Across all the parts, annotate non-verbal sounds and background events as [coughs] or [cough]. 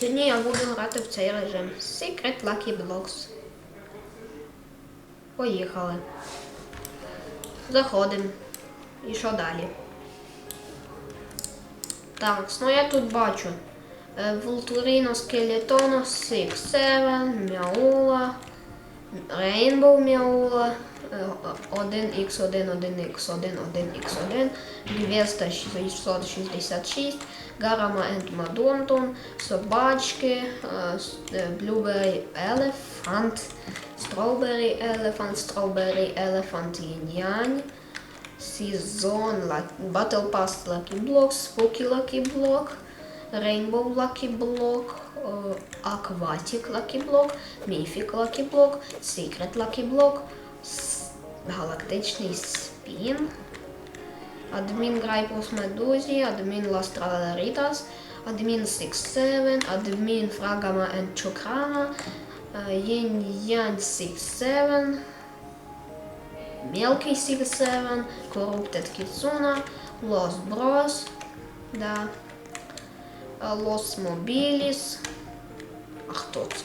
Сьогодні я буду грати в цей режим. Secret Lucky Blocks. Поїхали. Заходимо. І що далі? Так, ну я тут бачу. Вултуріно Скелетоно, Six Seven, Мяула, Рейнбоу Мяула, 1x1, 1x1, 1x1, 266, Гарама and Мадонтон, Собачки, е, е, Blueberry Elephant, Strawberry Elephant, Strawberry Elephant Yin-Yang, Season, Battle Pass Lucky Block, Spooky Lucky Block, Rainbow Lucky Block, е, Aquatic Lucky Block, Mythic Lucky Block, Secret Lucky Block, Галактичний Спін, Адмін Грайпус Медузі, Адмін Ластраларитас, Адмін Six Seven, Адмін Фрагама and Чокрана, Yin Yang Six Seven, Мелкий Six Seven, Corrupted Kitsuna, Los Bros, да. Los Mobilis. А хто це?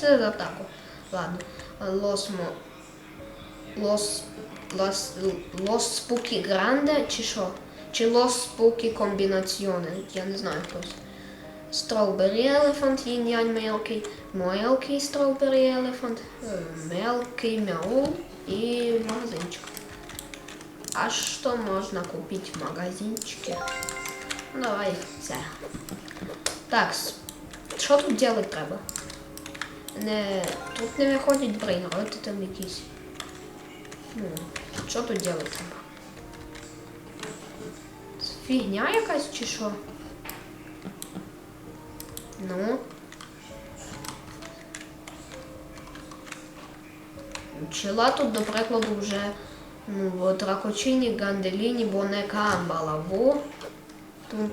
Це за тако? Ладно. Mo... Los... Los... Los Spooky Grande чи що? Чи Los Spooky Combinazione? Я не знаю хтось. Strawberry Elephant, Yin-Yang мелкий, мелкий Strawberry Elephant, мелкий мяул и магазинчик. А что можно купить в магазинчике? Ну, давай це. Так, що тут делать треба? Не, тут не виходять брейнроти там якісь. Ну, що тут делать треба? Фігня якась чи що? Ну. Пчела тут, до прикладу, вже ну, в дракочині, ганделіні, бонека амбалаву. Тун.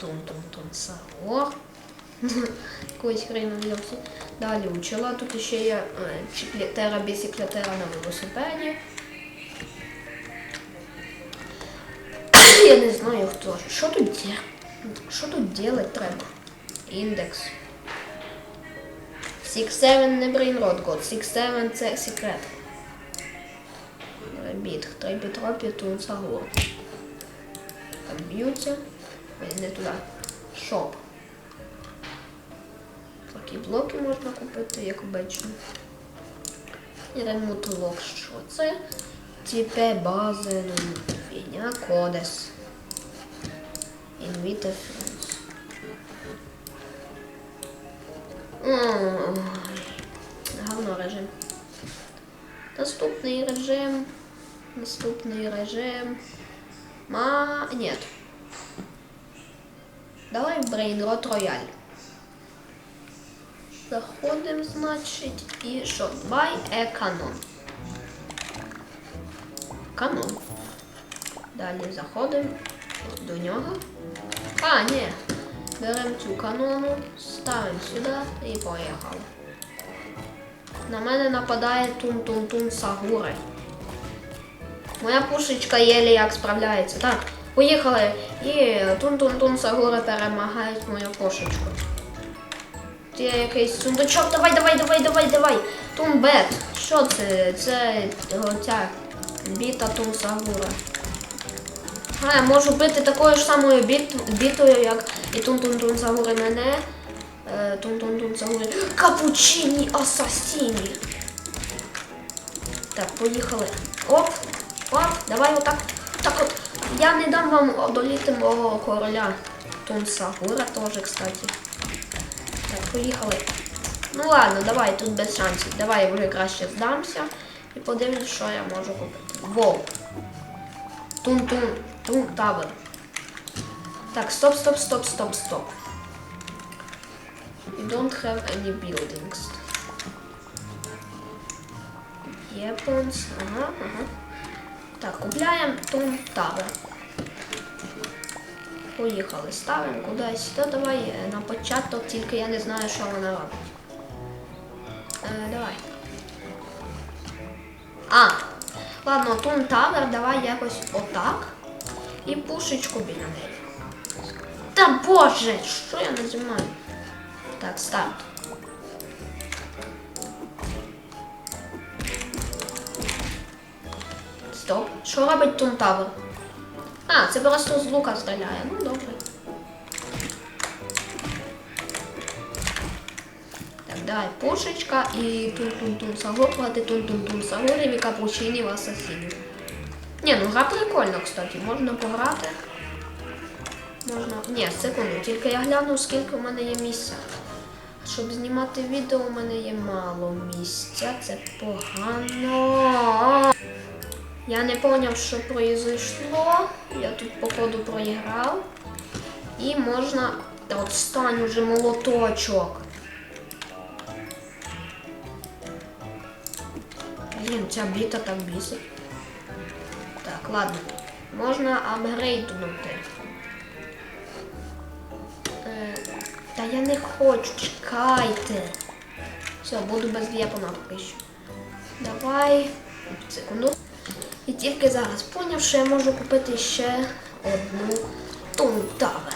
Тун тун тун сагор. Якоюсь хрена взявся. Далі у пчела тут ще є е, чіклетера, на велосипеді. [coughs] Я не знаю хто. Що тут де? Що тут делать треба? Індекс. Six Seven не брейнрод год. Six Seven це секрет. Ребіт, трейбітропі, тут загор. Там б'ються. Не туди. Шоп. Такі блоки можна купити, як обично. І ремонтлок, що це? Тіпе бази, ну, фігня, кодес. Ой, Говно режим. Наступний режим. Наступний режим. Ма... Нет. Давай в Brain Rot Royale. Заходим, значить, і що? Buy a canon. Канон. Далі заходимо до нього. А, ні. Беремо цю канону, ставимо сюди і поїхали. На мене нападає тун-тун-тун Сагури. Моя пушечка єлі як справляється. Так, поїхали. І тун-тун-тун Сагури перемагають мою пушечку. Ти якийсь сундучок, давай, давай, давай, давай, давай. Тумбет. Що це? Це ця біта Тун Сагура. А, я можу бити такою ж самою біт, бітою, як і Тун-Тун-Тун мене. Е, Тун-Тун-Тун Загури. Капучині Асасіні. Так, поїхали. Оп, оп, давай отак. Так от. Я не дам вам одоліти мого короля. Тун Сагура теж, кстати. Поїхали. Ну ладно, давай, тут без шансів. Давай я вже краще здамся і подивлюсь, що я можу купити. Воу. Тун-тун. Тун табор. Так, стоп, стоп, стоп, стоп, стоп. You don't have any buildings. Weapons. Ага, ага. Так, купляємо Тун табор. Поїхали, ставимо кудись. Та давай е, на початок, тільки я не знаю, що вона робить. Е, давай. А, ладно, Тун Тавер, давай якось отак. І пушечку біля неї. Та боже, що я нажимаю? Так, старт. Стоп. Що робить Тун Тавер? А, це просто з лука стріляє. Ну добре. Так, давай, пушечка і тун-тун-тун сагор проти тун-тун-тун сагорів і капучинів асасінів. Ні, ну гра прикольна, кстати, можна пограти. Можна. Ні, секунду, тільки я гляну, скільки в мене є місця. Щоб знімати відео, у мене є мало місця. Це погано. Я не зрозумів, що произошло. Я тут, походу, проіграв. І можна. Та от стань уже молоточок. Блін, ця біта так бісить. Так, ладно. Можна апгрейднути. Е, та я не хочу, чекайте. Все, буду без в'єпона поки що. Давай. Секунду. І тільки зараз поняв, що я можу купити ще одну тунтавер.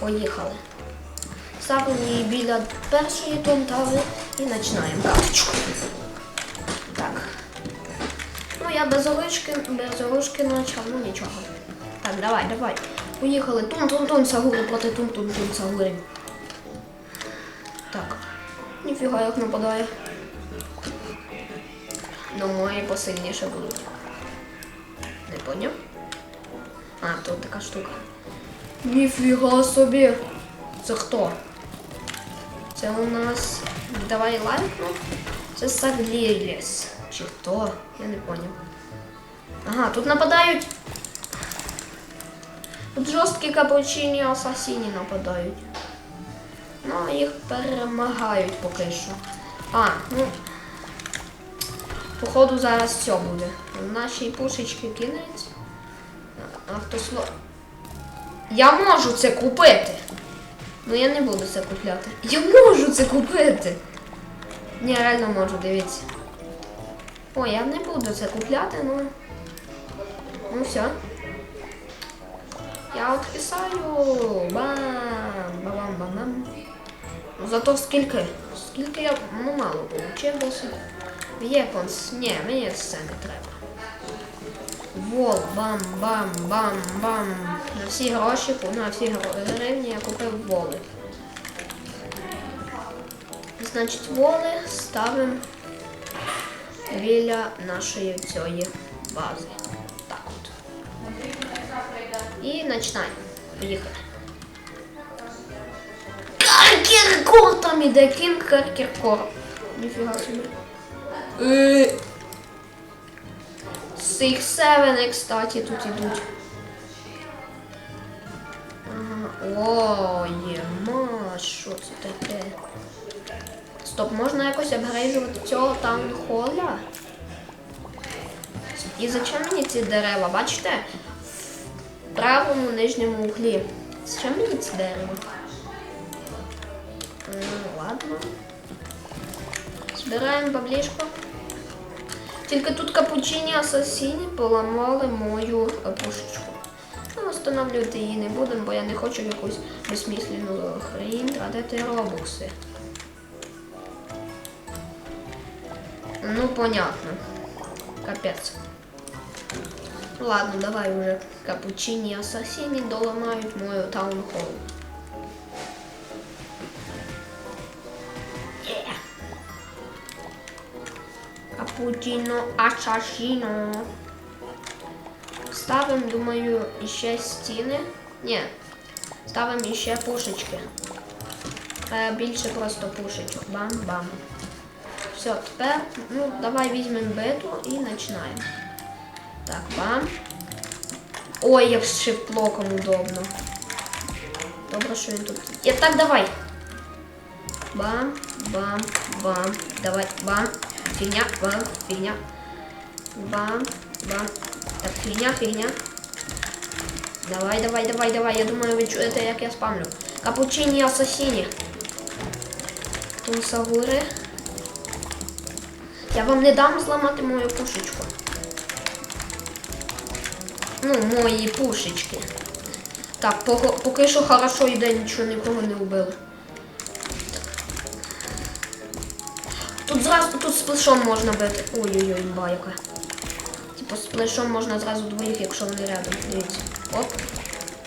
Поїхали. Ставимо її біля першої тунтави і починаємо карточку. Так. Ну, я без ручки, без ручки почав, ну нічого. Так, давай, давай. Поїхали. Тун-тун-тун, сагури проти тун-тун-тун, сагурів. Так. Ніфіга як нападає. Ну, мої посильніше будуть. Не поняв? А, тут така штука. Ніфіга собі. Це хто? Це у нас. Давай лайкну. Це Сагліліс. Чи хто? Я не поняв. Ага, тут нападають. Тут жорсткі капучині асасіні нападають. Ну, їх перемагають поки що. А, ну. Походу зараз все буде. Наші пушечки кинуть. А хто сло. Я можу це купити. Ну я не буду це купляти. Я можу це купити. Ні, реально можу, дивіться. О, я не буду це купляти, ну. Ну все. Я відписаю. Бам! Бам-бам-бам. Ну зато скільки? Скільки я ну мало получив досить. Вєпонс. Ні, мені це не треба. Вол, бам-бам-бам-бам. На всі гроші, на всі гривні я купив воли. Значить, воли ставимо біля нашої цієї бази. Так от. І починаємо. Поїхали. Каркіркор там іде, кінг Каркіркор. Ніфіга собі. Six Seven, кстати, тут ідуть. Ага. О, єма, що це таке? Стоп, можна якось апгрейдувати цього таунхола? І зачем мені ці дерева? Бачите? В правому нижньому углі. Зачем мені ці дерева? М, Ладно. Збираємо баблішко. Тільки тут капучині асасіні поламали мою пушечку. Ну, встановлювати її не будемо, бо я не хочу якусь безсміслену хрень тратити робокси. Ну, понятно. Капець. Ладно, давай уже капучині асасіні доламають мою таунхол. Капучино асасіно. Ставимо, думаю, іще стіни. Ні. Ставимо іще пушечки. Е, більше просто пушечок. Бам-бам. Все, тепер, ну, давай візьмемо бету і починаємо. Так, бам. Ой, як з шифтлоком удобно. Добре, що він тут. є. так, давай. Бам, бам, бам. Давай, бам. Фігня, бам, фігня. Бам, бам. Так, фігня, фігня. Давай, давай, давай, давай. Я думаю, ви чуєте, як я спамлю. Капучині асасіні. Тунсагури. Я вам не дам зламати мою пушечку. Ну, мої пушечки. Так, поки що хорошо йде, нічого нікого не вбили. Зразу тут сплешом можна бити. Ой-ой-ой, байка. Типу сплешом можна зразу двоїх, якщо вони рядом. Дивіться. Оп.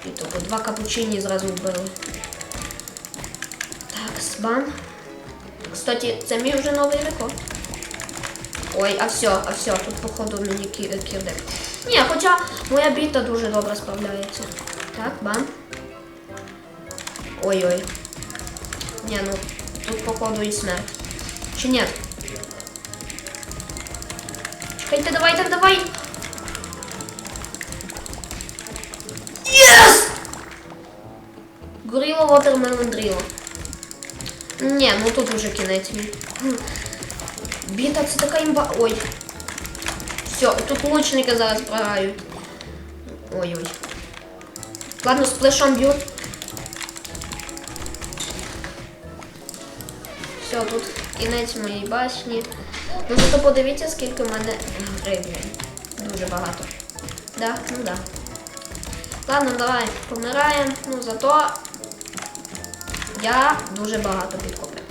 І тупо два капучині зразу вбили. Так, сбам. Кстати, це мій вже новий рекорд. Ой, а все, а все, тут походу мені кі- кірдек. Ні, хоча моя біта дуже добре справляється. Так, бам. Ой-ой. Ні, ну тут походу і смерть. Чи ні? Чекайте, давайте, давай! Єс! Горіло Watermelon Drill. Ні, ну тут уже кінець мій. Біта, це така імба. Ой. Все, тут лучники зараз програють. Ой-ой. Ладно, сплешом б'ють. Все, тут кінець моєї башні. Ну зато подивіться, скільки в мене гривень. Дуже багато. Да, ну да. Ладно, давай, помираємо. Ну зато я дуже багато підкопив.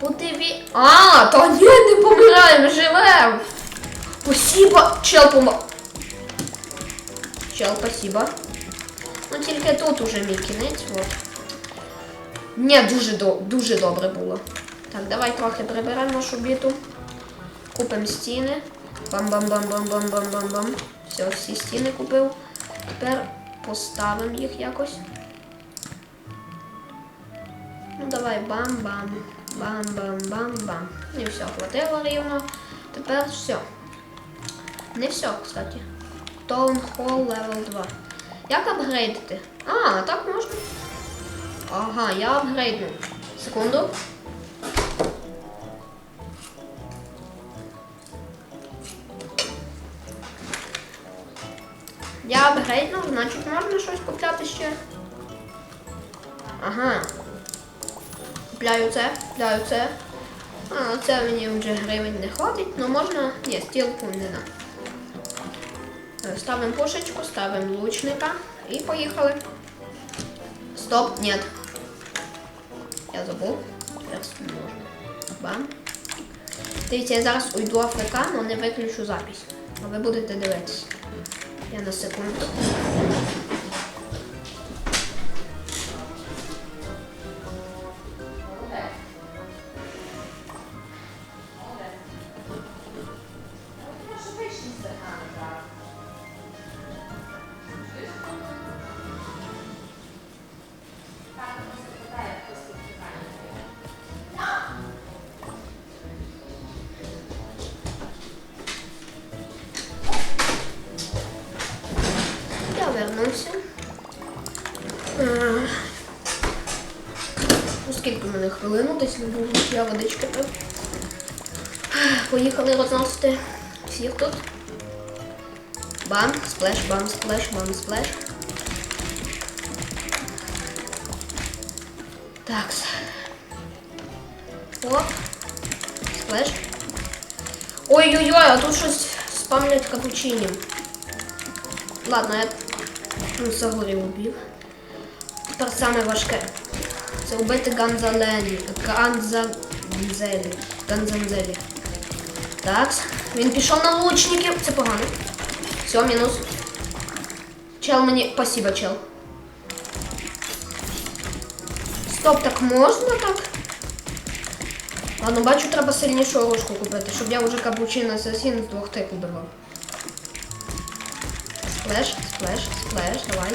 Подиві... А, то ні, не помираємо, живем. Спасибо, чел пома... Чел, спасибо. Ну тільки тут уже мій кінець, от. Ні, дуже, дуже добре було. Так, давай трохи приберемо нашу біту. Купимо стіни. Бам-бам-бам-бам-бам-бам-бам-бам. Все, всі стіни купив. Тепер поставимо їх якось. Ну давай бам-бам. Бам-бам-бам-бам. І все, хватило рівно. Тепер все. Не все, кстати. Town Hall Level 2. Як апгрейдити? А, так можна. Ага, я апгрейдну. Секунду. Я апгрейднув, значить можна щось купляти ще. Ага. Купляю це, купляю це. А, це мені вже гривень не хватить, але можна. Ні, стілку не на. Е, Ставимо пушечку, ставимо лучника і поїхали. Стоп, нет. Я забув. Зараз не можна. Бам. Дивіться, я зараз уйду АФК, але не виключу запись. А ви будете дивитися. Я на секунду. Я водички пив. Поїхали розносити всіх тут. Бам, сплеш, бам, сплеш, бам, сплеш. Так. Оп. Сплеш. Ой-ой-ой, а тут щось спамлять капучині. Ладно, я ну, загорів убив. Тепер саме важке. Це вбити Ганзалені. Ганзанзелі. Ганзанзелі. Так. Він пішов на лучників. Це погано. Все, мінус. Чел мені. Спасибо, чел. Стоп, так можна так? Ладно, бачу, треба сильнішу оружку купити, щоб я вже капучино асасін з двох тик убивав. Сплеш, сплеш, сплеш, давай.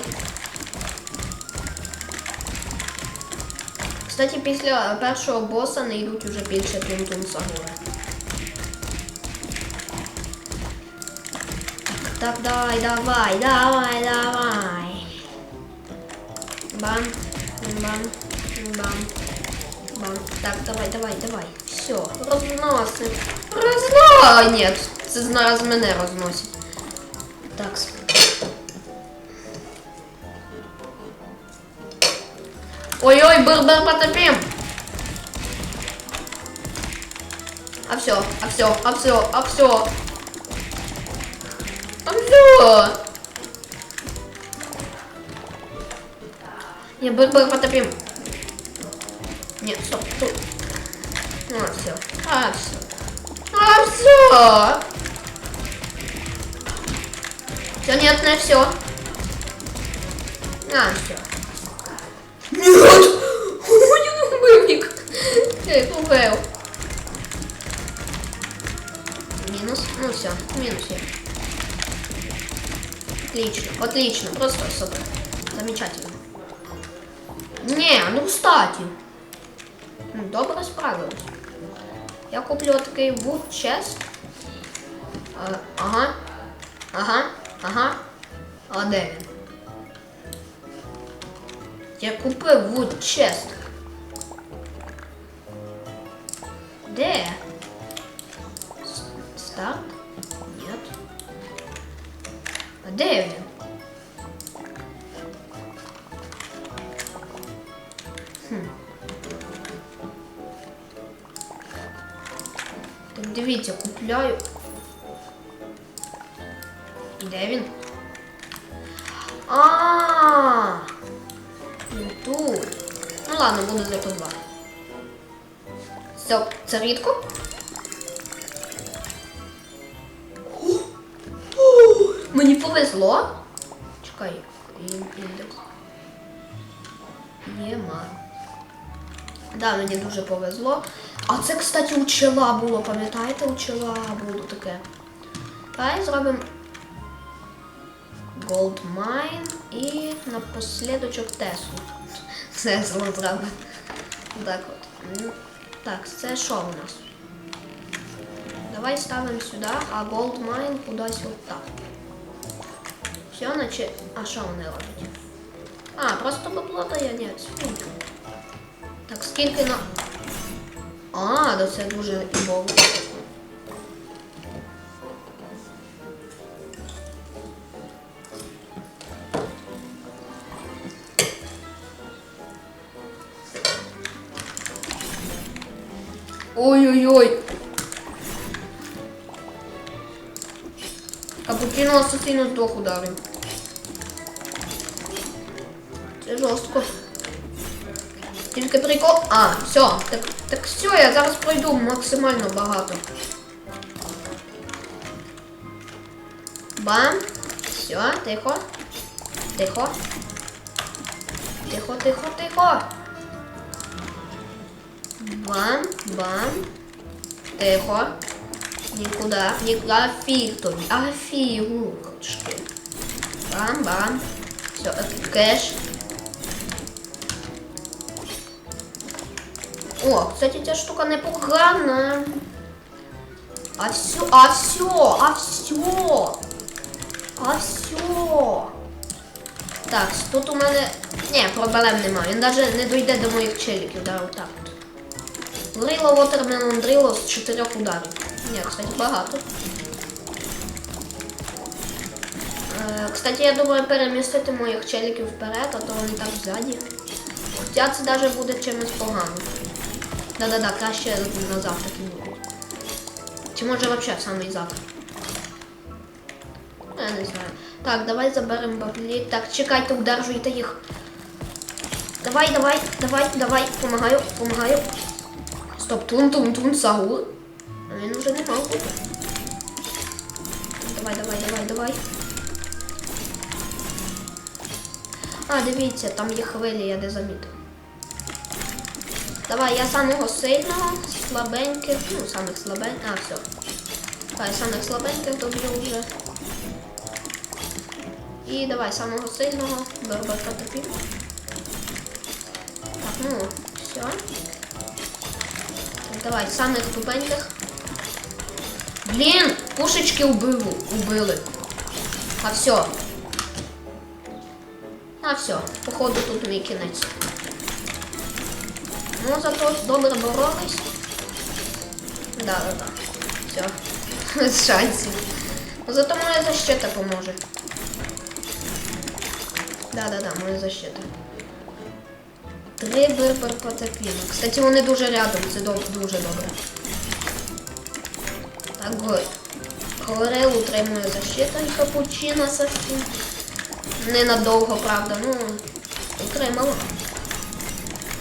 Кстати, після першого боса не йдуть уже більше плінтун сагури. Так, так, давай, давай, давай, давай. Бам, бам, бам, бам. Так, давай, давай, давай. Все, розносим. Розно... Нет, це зараз мене розносить. Так. Ой-ой, быр-быр потопим. А все, а все, а все, а все. А все. Не, быр-быр потопим. Нет, стоп, тут. А, все. А, все. А, все. Все, нет, не все. А, все. Нет! Вибіг. Я їх убив. Минус. Ну все, минус я. Отлично, отлично, просто супер. Замечательно. Не, ну кстати. Ну, Добре справилась. Я куплю такий chest. А, ага. Ага. Ага. А де? Я купив chest. Де? Старт? Нет. А де він? Так дивіться, купляю. Де він? А, він тут. Ну ладно, буду за по два. Це, це рідко? Мені повезло. Чекай, індекс. Нема. Да, мені дуже повезло. А це, кстати, у чела було, пам'ятаєте, у чела було таке. Давай зробимо Gold Mine і напослідочок Теслу. Теслу зробимо. Так от. Ну, Так, це що у нас? Давай ставимо сюди, а Gold Mine кудись от так. Все, наче. А що вони роблять? А, просто дає, ні, скільки. Так, скільки на. А, да це дуже імбово. Капучино асасіно з двох ударів. Це жорстко. Тільки прикол. А, все. Так, так все, я зараз пройду максимально багато. Бам. Все, тихо. Тихо. Тихо, тихо, тихо. Бам, бам. Тихо. Нікуди. Нікуди. Фіг тобі. А фігурочки. Бам, бам. Все, кеш. О, кстати, ця штука непогана. А все, а все, а все. А все. Так, тут у мене... Ні, проблем немає. Він навіть не дойде до моїх челіків, да, отак от. Дрило, Watermelon дрило з чотирьох ударів. Ні, кстати, багато. Е, Кстати, я думаю перемістити моїх челіків вперед, а то вони так ззаді. Хоча це навіть буде чимось поганим. Да-да-да, краще назад таки будуть. Чи може взагалі в самий зад? Я не знаю. Так, давай заберемо баблі. Так, чекайте, удержуйте їх. Давай, давай, давай, давай, помагаю, помагаю. Стоп, тун-тун-тун, Саул. Він вже не мав. Давай, давай, давай, давай. А, дивіться, там є хвилі, я не замітив. Давай, я самого сильного, слабеньких, ну, самих слабеньких, а, все. Давай, самих слабеньких доб'ю вже. І давай самого сильного, берба протопів. Так, ну, все. Так, давай, самих тупеньких. Блін, пушечки убили, убили. А все. А все, походу тут мій кінець. Ну, зато добре боролись. Да, да, да. Все. Без шансів. Ну, Зато моя защита поможе. Да, да, да, моя защита. Три бербер потопіно. Кстати, вони дуже рядом, це дуже добре. Год. Колорел утримує защиту і капучино совсем. Ненадовго, правда, ну. отримала.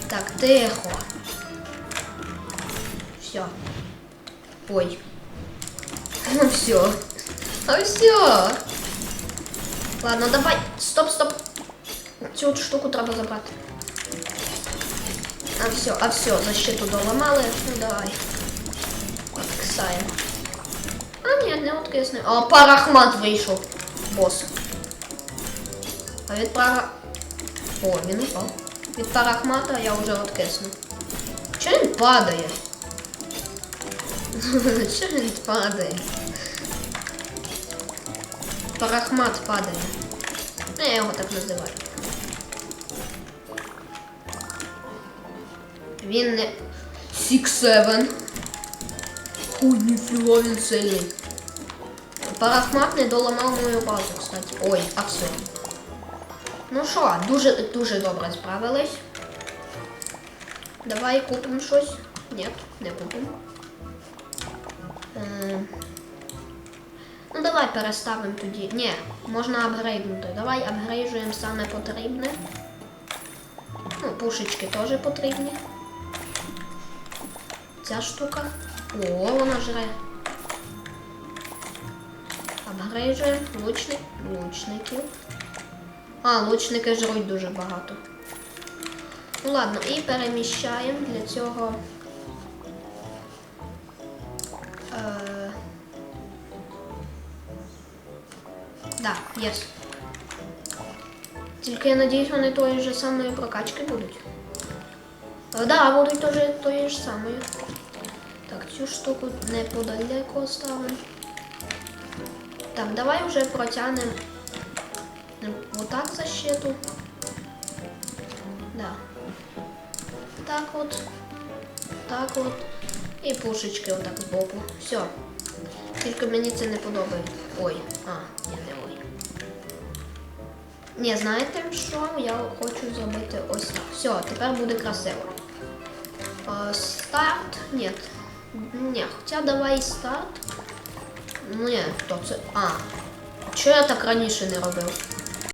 Так, тихо. Все. Ой. Ну все. А все. Ладно, давай. Стоп, стоп. Цю от штуку треба забрати. А все, а все, защиту доламали. Ну давай. Откисаємо. Ні, не откисне. А парахмат вийшов. Бос. А від пара... О, він упав. Від парахмата я вже откисну. Чого він падає? [laughs] Чого він падає? Парахмат падає. Ну, я його так називаю. Він не. Сік-севен. Хуй, ніфіга він сильний. Парахмат не доламав мою базу, кстати. Ой, а все. Ну що, дуже дуже добре справились. Давай купимо щось. Ні, не купимо. Ем, Ну давай переставимо тоді. Ні, можна апгрейднути. Давай апгрейджуємо саме потрібне. Ну, пушечки теж потрібні. Ця штука. О, вона жре. Апгрейджуємо лучник, лучників. А, лучники жруть дуже багато. Ну ладно, і переміщаємо для цього. Е... Да, єс. Тільки я надіюсь, вони тої ж самої прокачки будуть. Е, Да, будуть теж тої ж самої. Так, цю штуку неподалеку ставимо. Так, давай вже протягнемо отак защиту. Да. Так от. Так от. І пушечки отак збоку. Все. Тільки мені це не подобається. Ой, а, ні, не ой. Ні, знаєте що? Я хочу зробити ось так. Все, тепер буде красиво. Е, старт. Ні. Ні, хоча давай старт. Ні, то це. А. Чого я так раніше не робив?